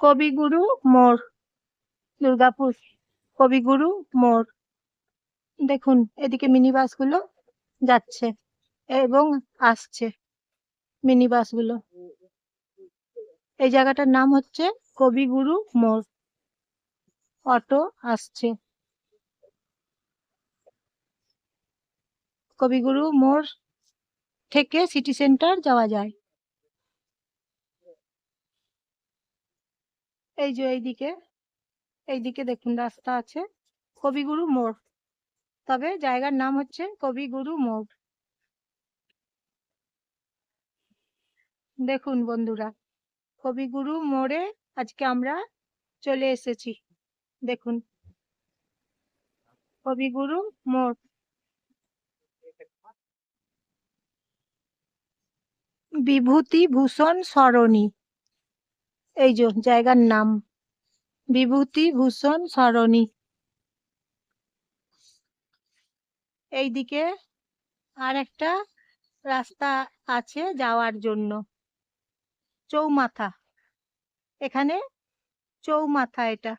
কবিগুরু মোড় দুর্গাপুর। কবিগুরু মোড় দেখুন, এদিকে মিনি বাসগুলো যাচ্ছে এবং আসছে মিনি বাসগুলো এই জায়গাটার নাম হচ্ছে কবিগুরু মোড় অটো আসছে। কবিগুরু মোড় থেকে সিটি সেন্টার যাওয়া যায়। এই যে এইদিকে এইদিকে দেখুন রাস্তা আছে, কবিগুরু মোড়। তবে জায়গার নাম হচ্ছে কবিগুরু মোড়। দেখুন বন্ধুরা, কবিগুরু মোড়ে আজকে আমরা চলে এসেছি। দেখুন, কবিগুরু মোড়। বিভূতি ভূষণ সরণি। এই যে জায়গার নাম। বিভূতিভূষণ সরণি। এইদিকে আর একটা রাস্তা আছে যাওয়ার জন্য। চৌমাথা। এখানে চৌমাথা এটা।